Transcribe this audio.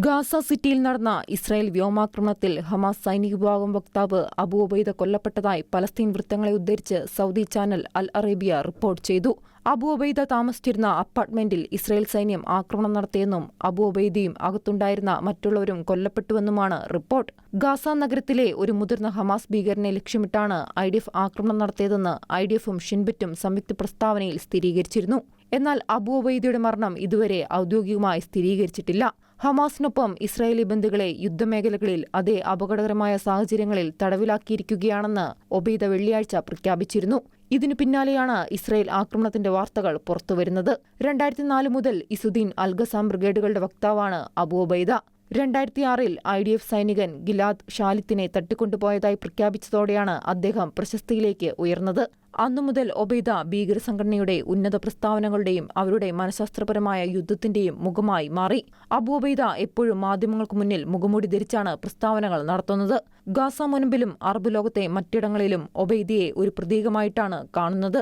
Gaza സിറ്റിയിൽ നടന്ന Israel വ്യോമാക്രമണത്തിൽ ഹമാസ് സൈനിക വിഭാഗം വക്താവ് അബു ഒബൈദ കൊല്ലപ്പെട്ടതായി പലസ്തീൻ വൃത്തങ്ങളെ ഉദ്ധരിച്ച് Saudi channel al Arabiya report ചെയ്തു. അബു ഒബൈദ താമസിച്ചിരുന്ന അപ്പാർട്ട്മെന്റിൽ ഇസ്രായേൽ സൈന്യം ആക്രമണം നടത്തിയെന്നും അബു ഒബൈദയും അകത്തുണ്ടായിരുന്ന മറ്റുള്ളവരും കൊല്ലപ്പെട്ടുവെന്നുമാണ് റിപ്പോർട്ട്. ഗാസ നഗരത്തിലെ ഒരു മുതിർന്ന ഹമാസ് ഭീകരനെ ലക്ഷ്യമിട്ടാണ് ഐ ഡി എഫ് ആക്രമണം നടത്തിയതെന്ന് ഐ ഡി എഫും ഷിൻബിറ്റും സംയുക്ത പ്രസ്താവനയിൽ സ്ഥിരീകരിച്ചിരുന്നു. എന്നാൽ അബു ഒബൈദയുടെ മരണം ഇതുവരെ ഔദ്യോഗികമായി സ്ഥിരീകരിച്ചിട്ടില്ല. ഹമാസിനൊപ്പം ഇസ്രായേലി ബന്ധുക്കളെ യുദ്ധമേഖലകളിൽ അതേ അപകടകരമായ സാഹചര്യങ്ങളിൽ തടവിലാക്കിയിരിക്കുകയാണെന്ന് ഒബൈദ വെള്ളിയാഴ്ച പ്രഖ്യാപിച്ചിരുന്നു. ഇതിനു പിന്നാലെയാണ് ഇസ്രായേൽ ആക്രമണത്തിന്റെ വാർത്തകൾ പുറത്തുവരുന്നത്. രണ്ടായിരത്തി നാല് മുതൽ ഇസുദ്ദീൻ അൽഗസാം ബ്രിഗേഡുകളുടെ വക്താവാണ് അബു ഒബൈദ. രണ്ടായിരത്തിയാറിൽ ഐ ഡി എഫ് സൈനികൻ ഗിലാദ് ഷാലിത്തിനെ തട്ടിക്കൊണ്ടുപോയതായി പ്രഖ്യാപിച്ചതോടെയാണ് അദ്ദേഹം പ്രശസ്തിയിലേക്ക് ഉയർന്നത്. അന്നു മുതൽ ഒബൈദ ഭീകര സംഘടനയുടെ ഉന്നത പ്രസ്താവനകളുടെയും അവരുടെ മനഃശാസ്ത്രപരമായ യുദ്ധത്തിന്റെയും മുഖമായി മാറി. അബു ഒബൈദ എപ്പോഴും മാധ്യമങ്ങൾക്ക് മുന്നിൽ മുഖമൂടി ധരിച്ചാണ് പ്രസ്താവനകൾ നടത്തുന്നത്. ഗാസ മുൻപിലും അറബ് ലോകത്തെ മറ്റിടങ്ങളിലും ഒബൈദിയെ ഒരു പ്രതീകമായിട്ടാണ് കാണുന്നത്.